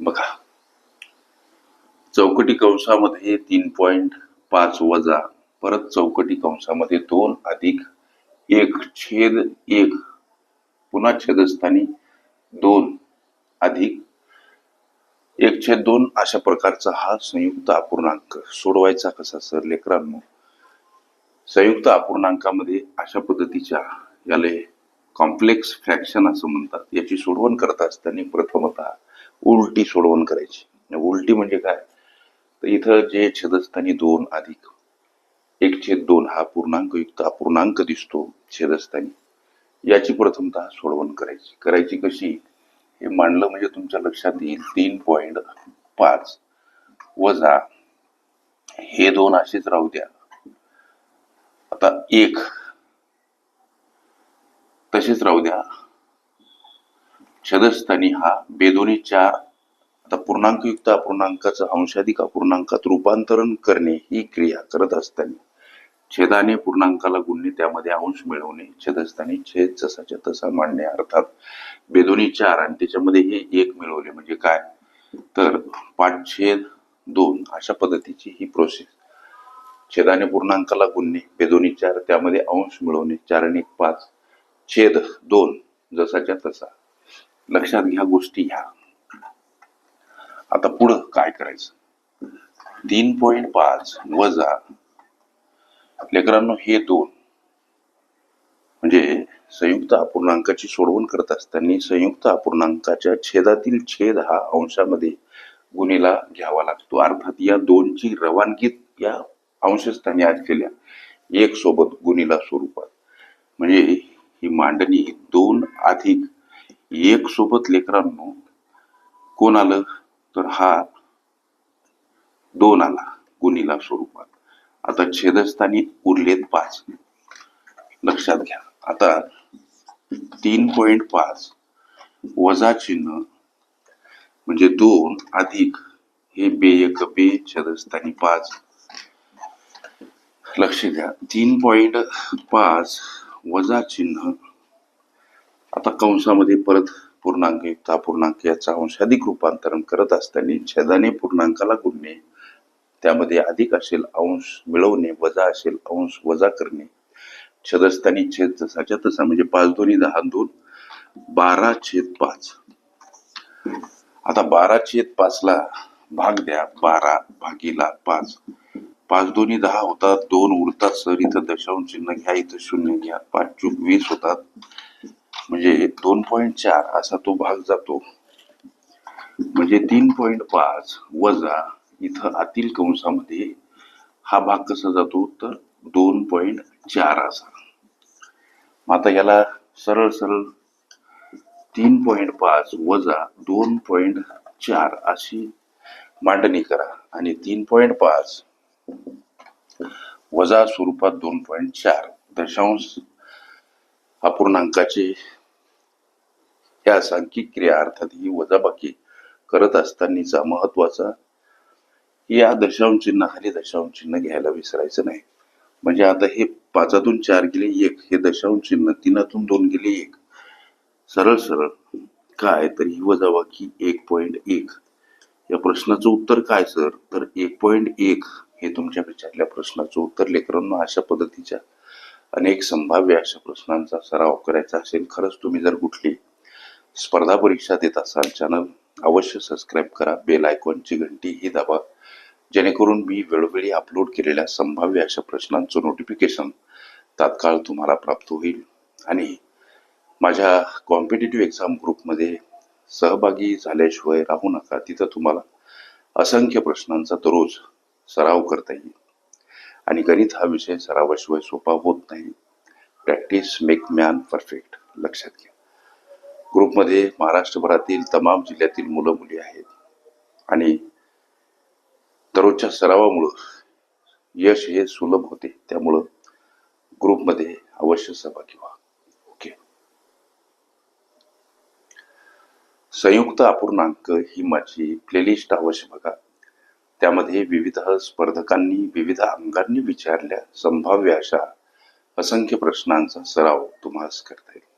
बघा. चौकटी कंसामध्ये तीन पॉइंट पाच वजा परत चौकटी कंसामध्ये दोन अधिक एक छेद एक पुन्हा छेदस्थानी दोन अधिक एक छेद दोन अशा प्रकारचा हा संयुक्त अपूर्णांक सोडवायचा कसा सर लेकरांनो? संयुक्त अपूर्णांकामध्ये अशा पद्धतीच्या याले कॉम्प्लेक्स फ्रॅक्शन असं म्हणतात. याची सोडवण करत असताना प्रथमतः उलटी सोडवण करायची. उलटी म्हणजे काय? तर इथं जे छेदस्थानी दोन अधिक एक छेद दोन हा पूर्णांक युक्त अपूर्णांक दिसतो छेदस्थानी. याची प्रथमतः सोडवण करायची. करायची कशी? हे मांडलं म्हणजे तुमच्या लक्षात येईल. तीन पॉइंट पाच वजा हे दोन असेच राहू द्या. आता एक तसेच राहू द्या. छदस्थानी हा बेदोनी चार आता पूर्णांकयुक्त अपूर्णांकाचं अंशाधिक अपूर्णांकात रूपांतरण करणे ही क्रिया करत असताना छेदाने पूर्णांकाला गुणणे त्यामध्ये अंश मिळवणे छेदस्थानी छेद जसाच्या तसा मांडणे अर्थात बेदोनी चार आणि त्याच्यामध्ये हे एक मिळवले म्हणजे काय? तर पाच छेद दोन अशा पद्धतीची ही प्रोसेस छेदाने पूर्णांकाला गुणणे बेदोनी चार त्यामध्ये अंश मिळवणे चार आणि एक पाच. छेद दोन जसाच्या तसा. लक्षात घ्या गोष्टी ह्या. आता पुढं काय करायचं? तीन पॉइंट पाच वजा लेकरांनो हे दोन. म्हणजे संयुक्त अपूर्णांकाची सोडवण करत असताना संयुक्त अपूर्णांकाच्या छेदातील छेद हा अंशामध्ये गुन्हेला घ्यावा लागतो. अर्थात या दोनची रवानगी या अंशस्थानी असलेल्या एक सोबत गुणीला स्वरूपात. म्हणजे ही मांडणी दोन अधिक एक सोबत लेकरांनो कोण आलं तर हा दोन आला गुणीला स्वरूपात. आता छेदस्थानी उरलेत पाच. लक्षात घ्या. आता तीन पॉइंट पाच वजा चिन्ह म्हणजे दोन अधिक हे बेयक बे छेदस्थानी पाच. लक्ष द्या तीन पॉइंट पाच वजा चिन्ह आता कंसामध्ये परत पूर्णांक युक्त अपूर्णांक याचा अंशाधिक रूपांतरण करत असताना छेदाने पूर्णांकाला गुणणे त्यामध्ये अधिक असेल अंश मिळवणे वजा असेल अंश वजा करणे. छदस्थानी छेद जसाच्या तसा म्हणजे पाच दोन्ही दहा दोन बारा छेद पाच. आता बारा छेद पाचला भाग द्या बारा भागीला पाच. पाच दोन्ही दहा होतात दोन उरतात सर इथं दशांश चिन्ह घ्या इथं शून्य घ्या पाच चूक वीस होतात. म्हणजे दोन पॉईंट चार असा तो भाग जातो. म्हणजे तीन पॉईंट पाच वजा इथं आतील कंसामध्ये हा भाग कसा जातो? तर दोन पॉईंट चार असा. मग आता याला सरळ सरळ तीन पॉईंट पाच वजा दोन पॉईंट चार अशी मांडणी करा. आणि तीन पॉईंट पाच वजा स्वरूपात दोन पॉईंट चार. दशांश अपूर्णांकाचे या सांख्यिक क्रिया अर्थात ही वजाबाकी करत असतानाचा महत्त्वाचा या दशांश चिन्हाखाली दशांश चिन्ह घ्यायला विसरायचं नाही. म्हणजे आता हे पाचातून चार गेले एक हे दशांश चिन्ह तीनातून दोन गेले एक. सरळ सरळ. काय तर ही वजाबाकी एक पॉइंट एक. या प्रश्नाचं उत्तर काय सर? तर एक पॉइंट एक हे तुमच्या विचारल्या प्रश्नाचं उत्तर लेकरांना अशा पद्धतीच्या अनेक संभाव्य अशा प्रश्नांचा सराव करायचा असेल खरंच तुम्ही जर कुठली स्पर्धा परीक्षा देत असाल चॅनल अवश्य सबस्क्राईब करा. बेल आयकॉनची घंटी ही दाबा. जेणेकरून मी वेळोवेळी अपलोड केलेल्या संभाव्य अशा प्रश्नांचं नोटिफिकेशन तात्काळ तुम्हाला प्राप्त होईल. आणि माझ्या कॉम्पिटेटिव्ह एक्झाम ग्रुपमध्ये सहभागी झाल्याशिवाय राहू नका. तिथं तुम्हाला असंख्य प्रश्नांचा दररोज सराव करता येईल. आणि गणित हा विषय सरावाशिवाय सोपा होत नाही. प्रॅक्टिस मेक मॅन परफेक्ट लक्षात घ्या. ग्रुपमध्ये महाराष्ट्रभरातील तमाम जिल्ह्यातील मुलं मुली आहेत. आणि दररोजच्या सरावामुळं यश हे सुलभ होते. त्यामुळं ग्रुपमध्ये अवश्य सहभागी व्हा. ओके. संयुक्त अपूर्णांक ही माझी प्लेलिस्ट अवश्य बघा. त्यामध्ये विविध स्पर्धकांनी विविध अंगांनी विचारल्या संभाव्य अशा असंख्य प्रश्नांचा सराव तुम्हाला करता येईल.